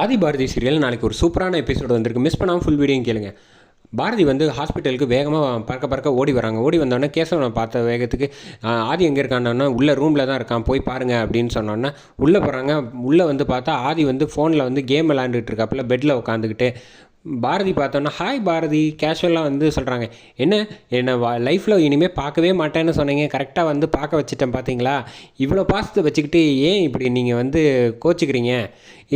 ஆதி Bharathi serial நாளைக்கு ஒரு சூப்பரான எபிசோடு வந்திருக்கு. மிஸ் பண்ணாமல் ஃபுல் வீடியோ கேளுங்க. பாரதி வந்து ஹாஸ்பிட்டலுக்கு வேகமாக பறக்க பறக்க ஓடி வராங்க. ஓடி வந்தோடனே கேசவனை பார்த்த வேகத்துக்கு ஆதி எங்கே இருக்கான்னா உள்ளே ரூமில் தான் இருக்கான் போய் பாருங்கள் அப்படின்னு சொன்னோன்னே உள்ளே போகிறாங்க உள்ளே வந்து பார்த்தா ஆதி வந்து ஃபோனில் வந்து கேம் விளாண்டுட்டு இருக்காப்புல பெட்டில் உட்காந்துக்கிட்டு பாரதி பார்த்தோன்னா ஹாய் பாரதி. கேஷுவலாக வந்து சொல்கிறாங்க என்ன? என்னை லைஃப்பில் இனிமேல் பார்க்கவே மாட்டேன்னு சொன்னீங்க. கரெக்டாக வந்து பார்க்க வச்சுட்டேன் பார்த்தீங்களா? இவ்வளோ பாசத்தை வச்சுக்கிட்டு ஏன் இப்படி நீங்கள் வந்து கோச்சிக்கிறீங்க?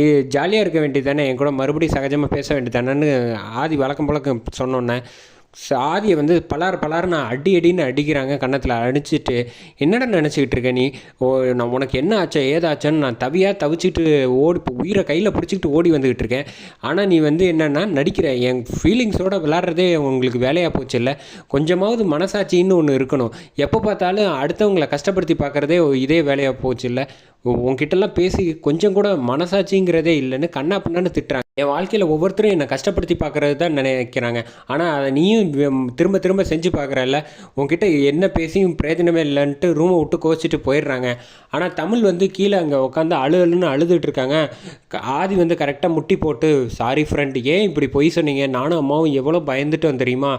இது ஜாலியாக இருக்க வேண்டியது தானே? என் கூட மறுபடியும் சகஜமாக பேச வேண்டியது தானேன்னு ஆதி வழக்கம் போல சொன்னோன்னே சாதியை வந்து பலார் பலார்னு அடி அடின்னு அடிக்கிறாங்க கன்னத்தில் அடிச்சிட்டு என்னடா நினச்சிக்கிட்டு இருக்க நீ? ஓ நான் உனக்கு என்ன ஆச்சா ஏதாச்சான்னு நான் தவியாக தவிச்சிட்டு ஓடி உயிரை கையில் பிடிச்சிக்கிட்டு ஓடி வந்துக்கிட்டு இருக்கேன். ஆனால் நீ வந்து என்னென்னா நடிக்கிற என் ஃபீலிங்ஸோடு விளாட்றதே உங்களுக்கு வேலையாக போச்சு இல்லை? கொஞ்சமாவது மனசாட்சின்னு ஒன்று இருக்கணும். எப்போ பார்த்தாலும் அடுத்தவங்களை கஷ்டப்படுத்தி பார்க்குறதே இதே வேலையாக போச்சு இல்லை? உங்ககிட்டலாம் பேசி கொஞ்சம் கூட மனசாட்சிங்கிறதே இல்லைன்னு கண்ணா பின்னான்னு திட்டுறாங்க. என் வாழ்க்கையில் ஒவ்வொருத்தரும் என்னை கஷ்டப்படுத்தி பார்க்குறது தான் நினைக்கிறாங்க. ஆனால் அதை நீயும் திரும்ப திரும்ப செஞ்சு பார்க்குறல்ல. உங்ககிட்ட என்ன பேசியும் பிரயோஜனமே இல்லைன்ட்டு ரூமை விட்டு கோச்சிட்டு போயிடுறாங்க. ஆனால் தமிழ் வந்து கீழே அங்கே உட்காந்து அழு அழுன்னு அழுதுட்டு இருக்காங்க. க- ஆதி வந்து கரெக்டாக முட்டி போட்டு சாரி ஃப்ரெண்ட் ஏன் இப்படி பொய் சொன்னீங்க? நானும் அம்மாவும் எவ்வளோ பயந்துட்டோம் தெரியுமா?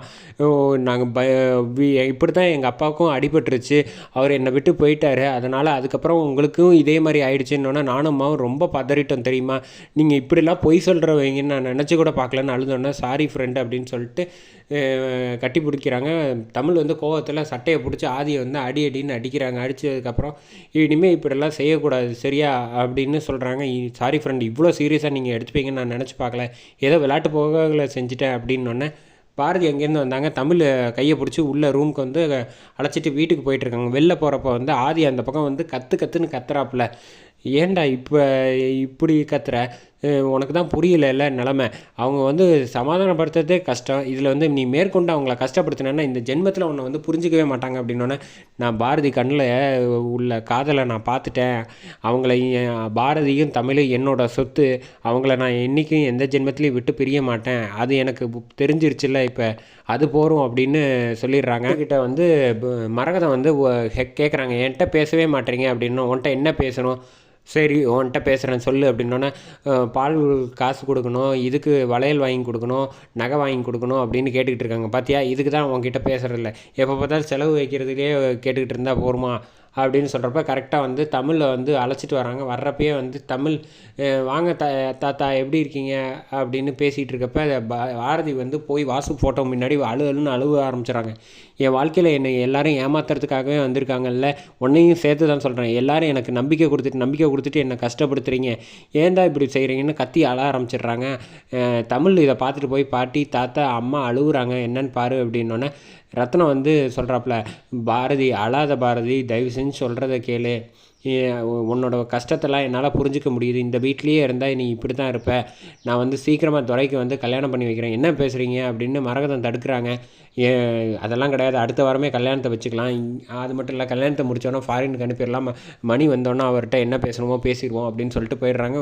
நாங்கள் பய வி- இப்படி தான் எங்கள் அப்பாவுக்கும் அடிபட்டுருச்சு. அவர் என்னை விட்டு போயிட்டாரு. அதனால் அதுக்கப்புறம் உங்களுக்கும் இதே மாதிரி ஆயிடுச்சுன்னொன்னா நானும் அம்மாவும் ரொம்ப பதறிட்டோம் தெரியுமா? நீங்கள் இப்படிலாம் பொய் சொல்கிற சொல்கிறவங்கன்னு நான் நினச்சி கூட பார்க்கலன்னு அழுதோன்னே சாரி ஃப்ரெண்டு அப்படின்னு சொல்லிட்டு கட்டி பிடிக்கிறாங்க. தமிழ் வந்து கோவத்தில் சட்டையை பிடிச்சி ஆதியை வந்து அடி அடின்னு அடிக்கிறாங்க. அடித்ததுக்கப்புறம் இனிமேல் இப்படிலாம் செய்யக்கூடாது சரியா? அப்படின்னு சொல்கிறாங்க சாரி ஃப்ரெண்ட் இவ்வளோ சீரியஸாக நீங்கள் எடுத்துப்பீங்கன்னு நான் நினச்சி பார்க்கல. ஏதோ விளையாட்டு போகங்களை செஞ்சுட்டேன் அப்படின்னொன்னே பாரதி அங்கேருந்து வந்தாங்க. தமிழ் கையை பிடிச்சி உள்ளே ரூமுக்கு வந்து அழைச்சிட்டு வீட்டுக்கு போயிட்டுருக்காங்க வெளில போகிறப்ப வந்து ஆதி அந்த பக்கம் வந்து கற்று கற்றுன்னு கத்துறாப்புல. ஏன்டா இப்போ இப்படி கத்துற? உனக்கு தான் புரியலைல்ல நிலமை. அவங்க வந்து சமாதானப்படுத்துறதே கஷ்டம். இதில் வந்து நீ மேற்கொண்டு அவங்கள கஷ்டப்படுத்தினேன்னா இந்த ஜென்மத்தில் உன்னை வந்து புரிஞ்சிக்கவே மாட்டாங்க அப்படின்னோடனே நான் பாரதி கண்ணில் உள்ள காதலை நான் பார்த்துட்டேன். அவங்கள பாரதியும் தமிழும் என்னோட சொத்து. அவங்கள நான் என்றைக்கும் எந்த ஜென்மத்திலையும் விட்டு பிரிய மாட்டேன். அது எனக்கு தெரிஞ்சிருச்சுல்ல இப்போ. அது போகிறோம் அப்படின்னு சொல்லிடுறாங்க. கிட்ட வந்து மரகதம் வந்து கேட்குறாங்க என்கிட்ட பேசவே மாட்டேறீங்க அப்படின்னு. உன்கிட்ட என்ன பேசணும்? சரி உன்கிட்ட பேசுகிறேன் சொல்லு அப்படின்னோடனே பால் காசு கொடுக்கணும் இதுக்கு வளையல் வாங்கி கொடுக்கணும் நகை வாங்கி கொடுக்கணும் அப்படின்னு கேட்டுக்கிட்டு இருக்காங்க. பார்த்தியா இதுக்கு தான் உங்ககிட்ட பேசுகிறதில்ல எப்போ பார்த்தாலும் செலவு வைக்கிறதுக்கே கேட்டுக்கிட்டு இருந்தால் போருமா? அப்படின்னு சொல்கிறப்ப கரெக்டாக வந்து தமிழில் வந்து அழைச்சிட்டு வராங்க. வர்றப்பயே வந்து தமிழ் வாங்க த தாத்தா எப்படி இருக்கீங்க? அப்படின்னு பேசிகிட்டு இருக்கப்ப பாரதி வந்து போய் வாசு ஃபோட்டோ முன்னாடி அழுகலுன்னு அழுவ ஆரம்பிச்சிடுறாங்க. என் வாழ்க்கையில் என்னை எல்லாரும் ஏமாத்துறதுக்காகவே வந்திருக்காங்கல்ல உன்னையும் சேர்த்து தான் சொல்கிறேன் எல்லாரும் எனக்கு நம்பிக்கை கொடுத்துட்டு நம்பிக்கை கொடுத்துட்டு என்னை கஷ்டப்படுத்துறீங்க. ஏன்டா இப்படி செய்கிறீங்கன்னு கத்தி அழ ஆரம்பிச்சிடுறாங்க. தமிழ் இதை பார்த்துட்டு போய் பாட்டி தாத்தா அம்மா அழுகுறாங்க என்னன்னு பாரு அப்படின்னோடனே ரத்னம் வந்து சொல்கிறாப்புல பாரதி அழாத பாரதி தயவு செஞ்சு சொல்கிறத கேளு. உன்னோட கஷ்டத்தெல்லாம் என்னால் புரிஞ்சுக்க முடியுது. இந்த வீட்லேயே இருந்தால் நீ இப்படி தான் இருப்ப. நான் வந்து சீக்கிரமாக துறைக்கு வந்து கல்யாணம் பண்ணி வைக்கிறேன். என்ன பேசுகிறீங்க அப்படின்னு மரகதம் தடுக்கிறாங்க. ஏ அதெல்லாம் கிடையாது. அடுத்த வாரமே கல்யாணத்தை வச்சுக்கலாம். அது மட்டும் இல்லை கல்யாணத்தை முடித்தோன்னா ஃபாரினுக்கு அனுப்பிடலாம். மணி வந்தோன்னா அவர்கிட்ட என்ன பேசணுமோ பேசிடுவோம் அப்படின்னு சொல்லிட்டு போயிடுறாங்க.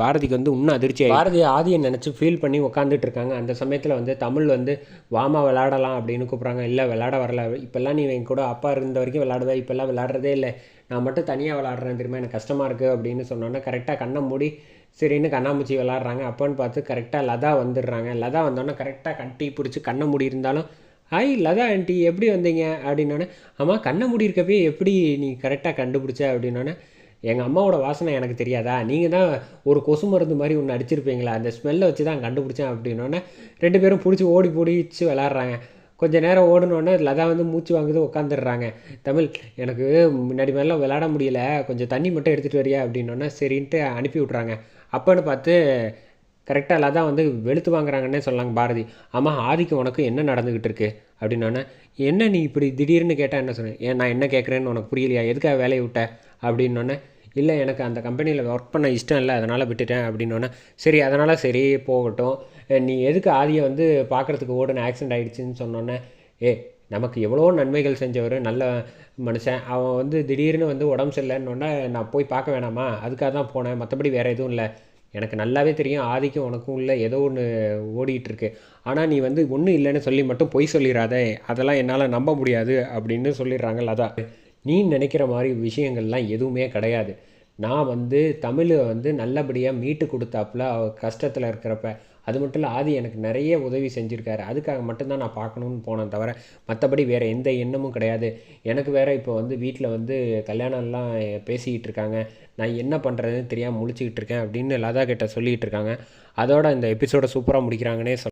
பாரதிக்கு வந்து இன்னும் அதிர்ச்சி பாரதி ஆதியை நினச்சி ஃபீல் பண்ணி உட்காந்துட்டு இருக்காங்க. அந்த சமயத்தில் வந்து தமிழ் வந்து வாமா விளாடலாம் அப்படின்னு கூப்பிட்றாங்க. இல்லை விளாட வரல. இப்போல்லாம் நீ என் கூட அப்பா இருந்த வரைக்கும் விளாடுவேன் இப்போல்லாம் விளாட்றதே இல்லை. நான் மட்டும் தனியாக விளாட்றேன் திரும்ப எனக்கு கஷ்டமாக இருக்குது அப்படின்னு சொன்னோன்னே கரெக்டாக கண்ணை மூடி சரின்னு கண்ணாமூச்சி விளாட்றாங்க. அப்போன்னு பார்த்து கரெக்டாக லதா வந்துடுறாங்க. லதா வந்தோன்னே கரெக்டாக கட்டி பிடிச்சி கண்ணை மூடி இருந்தாலும் ஹாய் லதா ஆண்டி எப்படி வந்தீங்க? அப்படின்னோடனே அம்மா கண்ணை மூடி இருக்கப்பே எப்படி நீ கரெக்டாக கண்டுபிடிச்ச? அப்படின்னோடனே எங்கள் அம்மாவோட வாசனை எனக்கு தெரியாதா? நீங்கள் தான் ஒரு கொசு மருந்து மாதிரி ஒன்று அடிச்சிருப்பீங்களா? அந்த ஸ்மெல்லை வச்சு தான் கண்டுபிடிச்சேன். அப்படின்னோடனே ரெண்டு பேரும் பிடிச்சி ஓடி பிடிச்சி விளாட்றாங்க. கொஞ்ச நேரம் ஓடணுன்னே லதா வந்து மூச்சு வாங்குது உட்காந்துடுறாங்க தமிழ் எனக்கு முன்னாடி மாதிரிலாம் விளாட முடியல. கொஞ்சம் தண்ணி மட்டும் எடுத்துகிட்டு வரியா? அப்படின்னோடனே சரின்ட்டு அனுப்பி விட்றாங்க. அப்போன்னு பார்த்து கரெக்டாக லதா வந்து வெளுத்து வாங்குறாங்கன்னே சொல்லாங்க பாரதி. ஆமாம் ஆதிக்கு உனக்கு என்ன நடந்துக்கிட்டு இருக்கு? அப்படின்னோடனே என்ன நீ இப்படி திடீர்னு கேட்டால் என்ன சொன்னேன் ஏன் நான் என்ன கேட்குறேன்னு உனக்கு புரியலையா? எதுக்காக வேலையை விட்ட? அப்படின்னோடனே இல்லை எனக்கு அந்த கம்பெனியில் ஒர்க் பண்ண இஷ்டம் இல்லை அதனால் விட்டுட்டேன். அப்படின்னோடனே சரி அதனால் சரி போகட்டும். நீ எதுக்கு ஆதியை வந்து பார்க்குறதுக்கு ஓடுன? ஆக்சிடென்ட் ஆகிடுச்சின்னு சொன்னோன்னே ஏ நமக்கு எவ்வளோ நன்மைகள் செஞ்சவர் நல்ல மனுஷன். அவன் வந்து திடீர்னு வந்து உடம்பு சரியில்லைன்னொன்னே நான் போய் பார்க்க வேணாமா? அதுக்காக தான் போனேன். மற்றபடி வேறு எதுவும் இல்லை. எனக்கு நல்லாவே தெரியும். ஆதிக்கும் உனக்கும் இல்லை ஏதோ ஒன்று ஓடிட்டு ஆனால் நீ வந்து ஒன்றும் இல்லைன்னு சொல்லி மட்டும் பொய் சொல்லிடாதே அதெல்லாம் என்னால் நம்ப முடியாது அப்படின்னு சொல்லிடுறாங்கல்ல அதான் நீ நினைக்கிற மாதிரி விஷயங்கள்லாம் எதுவுமே கிடையாது. நான் வந்து தமிழை வந்து நல்லபடியாக மீட்டு கொடுத்தாப்புல அவ கஷ்டத்தில் இருக்கிறப்ப. அது மட்டும் இல்லை ஆதி எனக்கு நிறைய உதவி செஞ்சுருக்காரு. அதுக்காக மட்டும்தான் நான் பார்க்கணுன்னு போனேன் தவிர மற்றபடி வேறு எந்த எண்ணமும் கிடையாது. எனக்கு வேறு இப்போ வந்து வீட்டில் வந்து கல்யாணம்லாம் பேசிக்கிட்டு இருக்காங்க. நான் என்ன பண்ணுறதுன்னு தெரியாமல் முழிச்சிக்கிட்டு இருக்கேன் அப்படின்னு லதா கிட்ட சொல்லிகிட்டு இருக்காங்க. அதோட இந்த எபிசோடை சூப்பராக முடிக்கிறாங்கன்னே சொல்லலாம்.